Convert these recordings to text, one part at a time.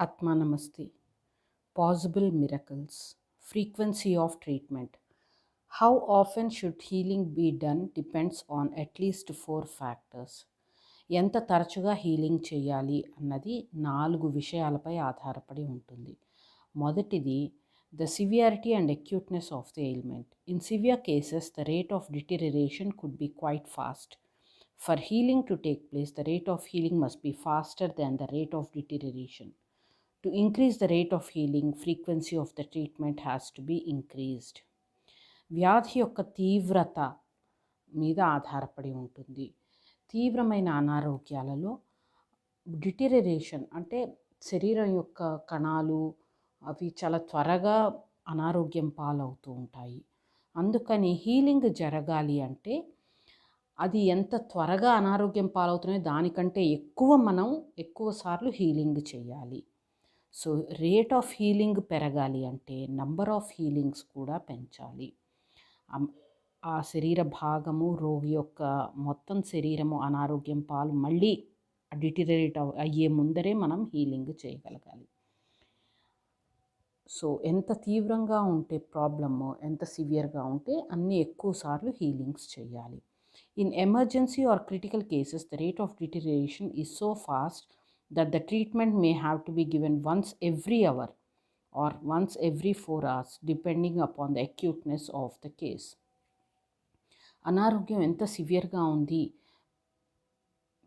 Atma possible miracles. Frequency of treatment. How often should healing be done depends on at least four factors. ఎంత తరచుగా healing చేయాలి అన్నది నాలుగు విషయాలపై ఆధారపడి ఉంటుంది. మొదటిది the severity and acuteness of the ailment. In severe cases the rate of deterioration could be quite fast. For healing to take place the rate of healing must be faster than the rate of deterioration to increase the rate of healing frequency of the treatment has to be increased వ్యాధి యొక్క తీవ్రత మీద ఆధారపడి ఉంటుంది. తీవ్రమైన అనారోగ్యాలలో deterioration అంటే శరీరం యొక్క కణాలు అవి చాలా త్వరగా అనారోగ్యం పాలవుతూ ఉంటాయి. అందుకని హీలింగ్ జరగాలి అంటే అది ఎంత త్వరగా అనారోగ్యం పాలవుతున్నాయో దానికంటే ఎక్కువ మనం ఎక్కువ సార్లు హీలింగ్ చేయాలి. సో రేట్ ఆఫ్ హీలింగ్ పెరగాలి అంటే నంబర్ ఆఫ్ హీలింగ్స్ కూడా పెంచాలి. ఆ శరీర భాగము రోగి యొక్క మొత్తం శరీరము అనారోగ్యం పాలు మళ్ళీ డిటిరేట్ అయ్యే ముందరే మనం హీలింగ్ చేయగలగాలి. సో ఎంత తీవ్రంగా ఉంటే ప్రాబ్లము ఎంత సివియర్గా ఉంటే అన్ని ఎక్కువసార్లు హీలింగ్స్ చేయాలి. In emergency or critical cases the rate of deterioration is so fast that the treatment may have to be given once every hour or once every four hours depending upon the acuteness of the case అనారోగ్యం ఎంత సివియర్గా ఉంది?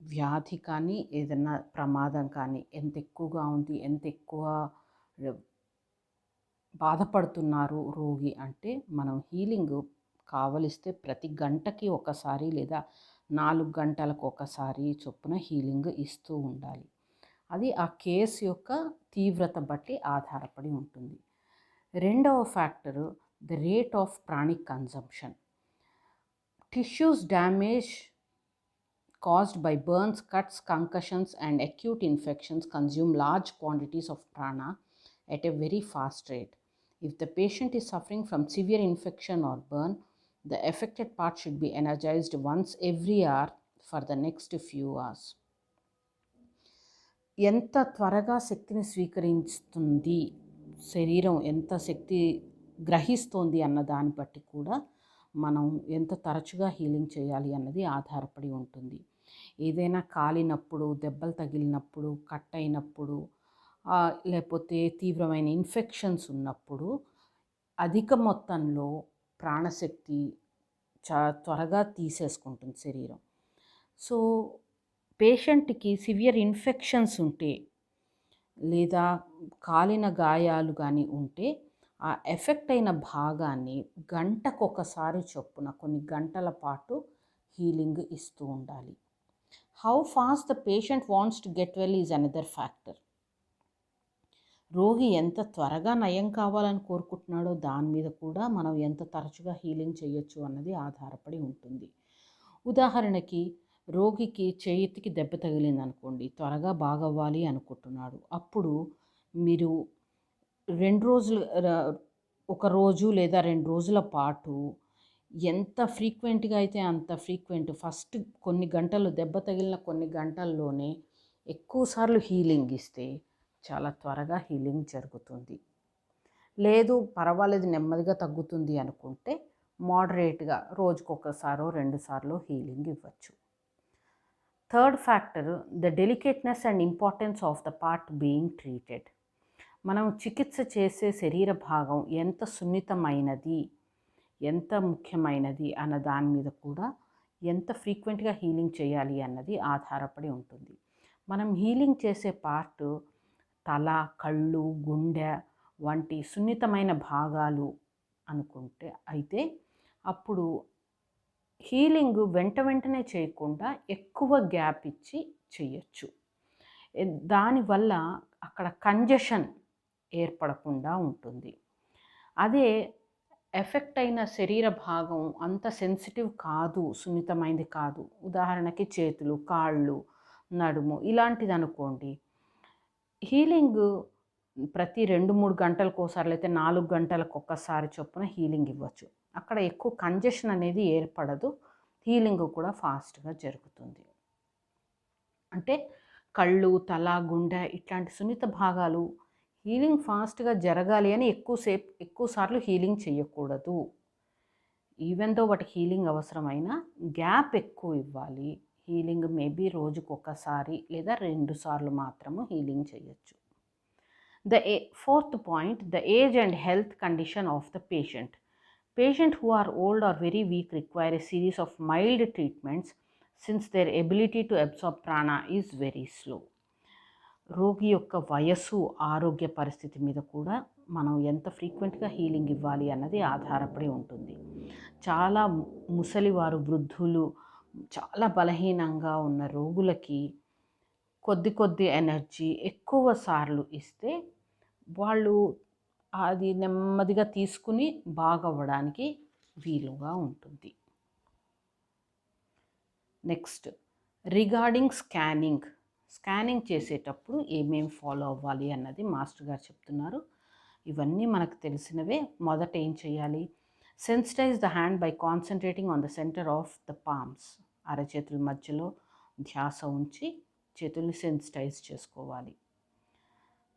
వ్యాధి కానీ ఏదైనా ప్రమాదం కానీ ఎంత ఎక్కువగా ఉంది? ఎంత ఎక్కువ బాధపడుతున్నారు రోగి అంటే మనం హీలింగ్ కావలిస్తే ప్రతి గంటకి ఒకసారి లేదా నాలుగు గంటలకు ఒకసారి చొప్పున హీలింగ్ ఇస్తూ ఉండాలి. అది ఆ కేసు యొక్క తీవ్రత బట్టి ఆధారపడి ఉంటుంది. రెండవ factor the rate of pranic consumption tissues damage caused by burns cuts concussions and acute infections consume large quantities of prana at a very fast rate. If the patient is suffering from severe infection or burn the affected part should be energized once every hour for the next few hours. ఎంత త్వరగా శక్తిని స్వీకరిస్తుంది? శరీరం ఎంత శక్తి గ్రహిస్తోంది అన్న దాన్ని బట్టి కూడా మనం ఎంత తరచుగా హీలింగ్ చేయాలి అన్నది ఆధారపడి ఉంటుంది. ఏదైనా కాలినప్పుడు దెబ్బలు తగిలినప్పుడు కట్ అయినప్పుడు లేకపోతే తీవ్రమైన ఇన్ఫెక్షన్స్ ఉన్నప్పుడు అధిక మొత్తంలో ప్రాణశక్తి చా త్వరగా తీసేసుకుంటుంది శరీరం. సో పేషెంట్కి సివియర్ ఇన్ఫెక్షన్స్ ఉంటే లేదా కాలిన గాయాలు కానీ ఉంటే ఆ ఎఫెక్ట్ అయిన భాగాన్ని గంటకొకసారి చొప్పున కొన్ని గంటల పాటు హీలింగ్ ఇస్తూ ఉండాలి. How fast the patient wants to get well is another factor రోగి ఎంత త్వరగా నయం కావాలని కోరుకుంటున్నాడో దాని మీద కూడా మనం ఎంత తరచుగా హీలింగ్ చేయొచ్చు అన్నది ఆధారపడి ఉంటుంది. ఉదాహరణకి రోగికి చేతికి దెబ్బ తగిలింది అనుకోండి త్వరగా బాగవ్వాలి అనుకుంటున్నాడు. అప్పుడు మీరు రెండు రోజులు ఒక రోజు లేదా రెండు రోజుల పాటు ఎంత ఫ్రీక్వెంట్గా అయితే అంత ఫ్రీక్వెంట్ ఫస్ట్ కొన్ని గంటలు దెబ్బ తగిలిన కొన్ని గంటల్లోనే ఎక్కువసార్లు హీలింగ్ ఇస్తే చాలా త్వరగా హీలింగ్ జరుగుతుంది. లేదు పర్వాలేదు నెమ్మదిగా తగ్గుతుంది అనుకుంటే మోడరేట్గా రోజుకొకసారో రెండుసార్లు హీలింగ్ ఇవ్వచ్చు. Third factor the delicateness and importance of the part being treated మనం చికిత్స చేసే శరీర భాగం ఎంత సున్నితమైనది ఎంత ముఖ్యమైనది అన్న దాని మీద కూడా ఎంత ఫ్రీక్వెంట్గా హీలింగ్ చేయాలి అన్నది ఆధారపడి ఉంటుంది. మనం హీలింగ్ చేసే పార్ట్ తల కళ్ళు గుండె వంటి సున్నితమైన భాగాలు అనుకుంటే అయితే అప్పుడు హీలింగ్ వెంట వెంటనే చేయకుండా ఎక్కువ గ్యాప్ ఇచ్చి చేయొచ్చు దానివల్ల అక్కడ కంజెషన్ ఏర్పడకుండా ఉంటుంది. అదే ఎఫెక్ట్ అయిన శరీర భాగం అంత సెన్సిటివ్ కాదు సున్నితమైనది కాదు. ఉదాహరణకి చేతులు కాళ్ళు నడుము ఇలాంటిది అనుకోండి. హీలింగ్ ప్రతి రెండు మూడు గంటలకు ఒకసారి లేకపోతే నాలుగు గంటలకు ఒక్కసారి చొప్పున హీలింగ్ ఇవ్వచ్చు. అక్కడ ఎక్కువ కంజెషన్ అనేది ఏర్పడదు. హీలింగ్ కూడా ఫాస్ట్గా జరుగుతుంది. అంటే కళ్ళు తల గుండె ఇట్లాంటి సున్నిత భాగాలు హీలింగ్ ఫాస్ట్గా జరగాలి అని ఎక్కువసేపు ఎక్కువసార్లు హీలింగ్ చేయకూడదు ఈవెన్ దో వాటి హీలింగ్ అవసరమైన గ్యాప్ ఎక్కువ ఇవ్వాలి. హీలింగ్ మేబీ రోజుకు ఒకసారి లేదా రెండు సార్లు మాత్రము హీలింగ్ చేయొచ్చు the a fourth point the age and health condition of the patient patient who are old or very weak require a series of mild treatments since their ability to absorb prana is very slow రోగి యొక్క వయస్సు ఆరోగ్య పరిస్థితి మీద కూడా మనం ఎంత ఫ్రీక్వెంట్గా హీలింగ్ ఇవ్వాలి అన్నది ఆధారపడి ఉంటుంది. చాలా ముసలివారు వృద్ధులు చాలా బలహీనంగా ఉన్న రోగులకి కొద్ది కొద్ది ఎనర్జీ ఎక్కువ సార్లు ఇస్తే వాళ్ళు అది నెమ్మదిగా తీసుకుని బాగవ్వడానికి వీలుగా ఉంటుంది. Next regarding scanning. స్కానింగ్ చేసేటప్పుడు ఏమేమి ఫాలో అవ్వాలి అన్నది మాస్టర్ గారు చెప్తున్నారు. ఇవన్నీ మనకు తెలిసినవే. మొదట ఏం చేయాలి? Sensitize the hand by concentrating on the centre of the palms. అరచేతుల మధ్యలో ధ్యాస ఉంచి చేతుల్ని సెన్సిటైజ్ చేసుకోవాలి.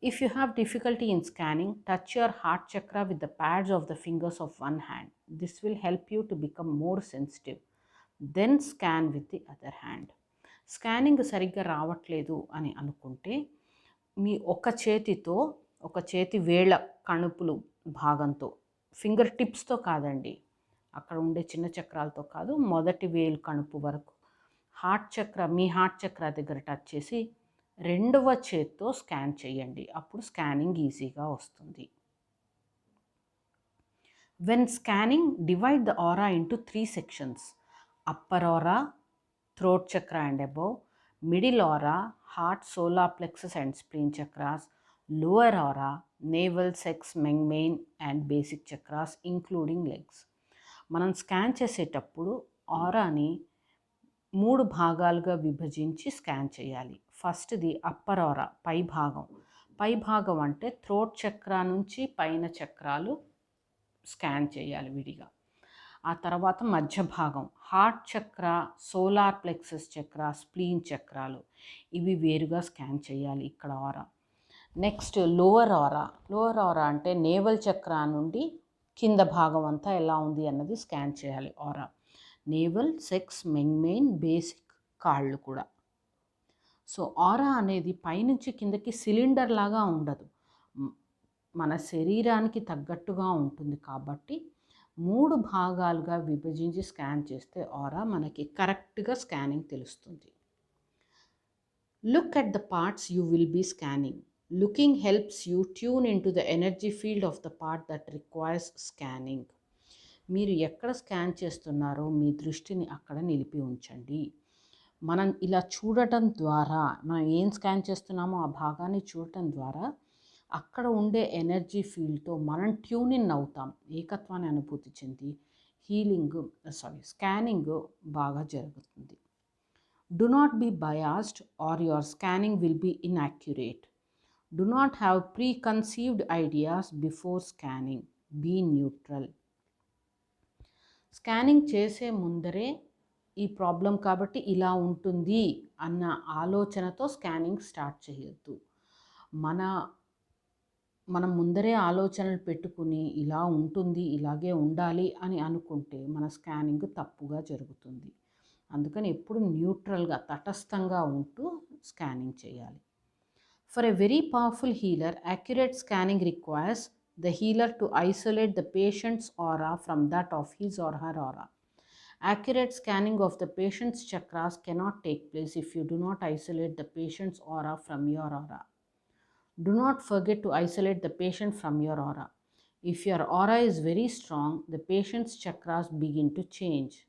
If you have difficulty in scanning touch your heart chakra with the pads of the fingers of one hand this will help you to become more sensitive then scan with the other hand scanning సరిగ్గా రావట్లేదు అని అనుకుంటే మీ ఒక చేతితో ఒక చేతి వేళ్ళ కణుపులు భాగంతో finger టిప్స్తో కాదండి అక్కడ ఉండే చిన్న చక్రాలతో కాదు మొదటి వేలు కణుపు వరకు హార్ట్ చక్ర మీ హార్ట్ చక్ర దగ్గర టచ్ చేసి రెండవ చేత్తో స్కాన్ చేయండి. అప్పుడు స్కానింగ్ ఈజీగా వస్తుంది. When scanning divide the aura into three sections upper aura throat chakra and above middle aura heart solar plexus and spleen chakras lower aura navel sex meng mein and basic chakras including legs మనం scan చేసేటప్పుడు ఆరాని మూడు భాగాలుగా విభజించి scan చేయాలి. ఫస్ట్ది upper ఆరా పై భాగం. పై భాగం అంటే థ్రోట్ చక్ర నుంచి పైన చక్రాలు స్కాన్ చేయాలి విడిగా. ఆ తర్వాత మధ్య భాగం heart chakra solar plexus chakra spleen చక్రాలు. ఇవి వేరుగా స్కాన్ చేయాలి ఇక్కడ aura. Next lower aura. Lower aura అంటే నేవల్ చక్ర నుండి కింద భాగం అంతా ఎలా ఉంది అన్నది స్కాన్ చేయాలి aura. Navel sex mein basic కాళ్ళు కూడా. సో ఆరా అనేది పైనుంచి కిందకి సిలిండర్ లాగా ఉండదు. మన శరీరానికి తగ్గట్టుగా ఉంటుంది కాబట్టి మూడు భాగాలుగా విభజించి స్కాన్ చేస్తే ఆరా మనకి కరెక్ట్గా స్కానింగ్ తెలుస్తుంది. Look at the parts you will be scanning. Looking helps you tune in to the energy field of the part that requires scanning. మీరు ఎక్కడ స్కాన్ చేస్తున్నారో మీ దృష్టిని అక్కడ నిలిపి ఉంచండి. మనం ఇలా చూడటం ద్వారా మనం ఏం స్కాన్ చేస్తున్నామో ఆ భాగాన్ని చూడటం ద్వారా అక్కడ ఉండే ఎనర్జీ ఫీల్డ్తో మనం ట్యూన్ ఇన్ అవుతాం. ఏకత్వాన్ని అనుభూతి చెంది హీలింగ్ సారీ స్కానింగ్ బాగా జరుగుతుంది. Do not be biased or your scanning will be inaccurate do not have preconceived ideas before scanning be neutral scanning చేసే ముందరే ఈ ప్రాబ్లం కాబట్టి ఇలా ఉంటుంది అన్న ఆలోచనతో స్కానింగ్ స్టార్ట్ చేయొద్దు. మన మనం ముందరే ఆలోచనలు పెట్టుకుని ఇలా ఉంటుంది ఇలాగే ఉండాలి అని అనుకుంటే మన స్కానింగ్ తప్పుగా జరుగుతుంది. అందుకని ఎప్పుడు న్యూట్రల్గా తటస్థంగా ఉంటూ స్కానింగ్ చేయాలి. For a very powerful healer accurate scanning requires the healer to isolate the patient's aura from that of his or her aura. Accurate scanning of the patient's chakras cannot take place if you do not isolate the patient's aura from your aura. Do not forget to isolate the patient from your aura. If your aura is very strong, the patient's chakras begin to change.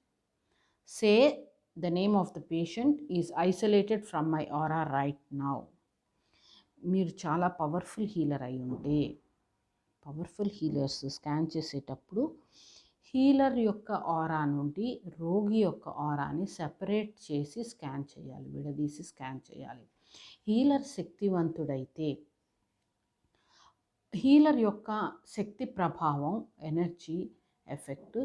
Say the name of the patient is isolated from my aura right now. మీరు చాలా powerful healer అయి ఉంటే powerful healers scan చేసేటప్పుడు healer యొక్క aura నుండి రోగి యొక్క ఆరాని separate చేసి స్కాన్ చేయాలి విడదీసి స్కాన్ చేయాలి. హీలర్ శక్తివంతుడైతే హీలర్ యొక్క శక్తి ప్రభావం ఎనర్జీ ఎఫెక్ట్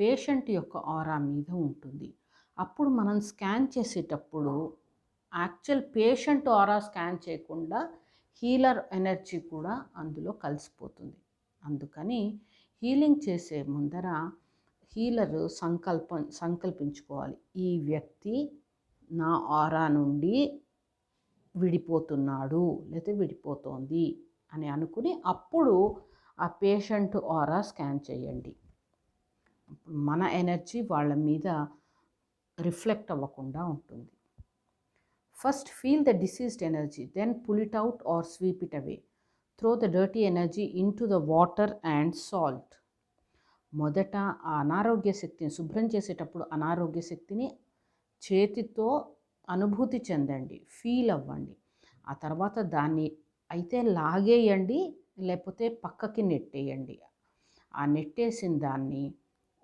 పేషెంట్ యొక్క ఆరా మీద ఉంటుంది. అప్పుడు మనం స్కాన్ చేసేటప్పుడు యాక్చువల్ పేషెంట్ ఆరా స్కాన్ చేయకుండా హీలర్ ఎనర్జీ కూడా అందులో కలిసిపోతుంది. అందుకని హీలింగ్ చేసే ముందర హీలరు సంకల్పం సంకల్పించుకోవాలి. ఈ వ్యక్తి నా ఆరా నుండి విడిపోతున్నాడు లేకపోతే విడిపోతోంది అని అనుకుని అప్పుడు ఆ పేషెంట్ ఆరా స్కాన్ చేయండి. మన ఎనర్జీ వాళ్ళ మీద రిఫ్లెక్ట్ అవ్వకుండా ఉంటుంది. First feel the diseased energy then pull it out or sweep it away. Throw the dirty energy into the water and salt. మొదట ఆ అనారోగ్య శక్తిని శుభ్రం చేసేటప్పుడు అనారోగ్య శక్తిని చేతితో అనుభూతి చెందండి ఫీల్ అవ్వండి. ఆ తర్వాత దాన్ని అయితే లాగేయండి లేకపోతే పక్కకి నెట్టేయండి. ఆ నెట్టేసిన దాన్ని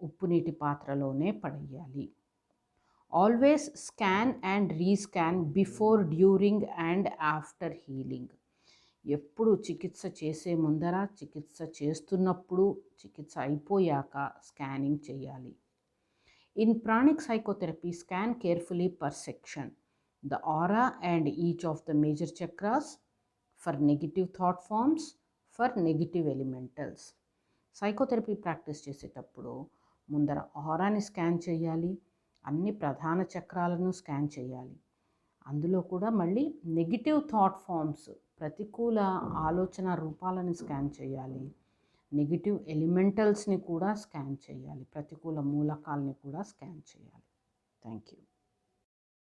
ఉప్పు నీటి పాత్రలోనే పడేయాలి. Always scan and rescan before during and after healing. ఎప్పుడు చికిత్స చేసే ముందర చికిత్స చేస్తున్నప్పుడు చికిత్స అయిపోయాక స్కానింగ్ చేయాలి. In pranic psychotherapy scan carefully per section the aura and each of the major chakras for negative thought forms for negative elementals psychotherapy practice చేసేటప్పుడు ముందర ఆరాని స్కాన్ చేయాలి అన్ని ప్రధాన చక్రాలను స్కాన్ చేయాలి. అందులో కూడా మళ్ళీ నెగిటివ్ థాట్ ఫామ్స్ ప్రతికూల ఆలోచన రూపాలను స్కాన్ చేయాలి. నెగిటివ్ ఎలిమెంటల్స్ని కూడా స్కాన్ చేయాలి. ప్రతికూల మూలకాలని కూడా స్కాన్ చేయాలి. Thank you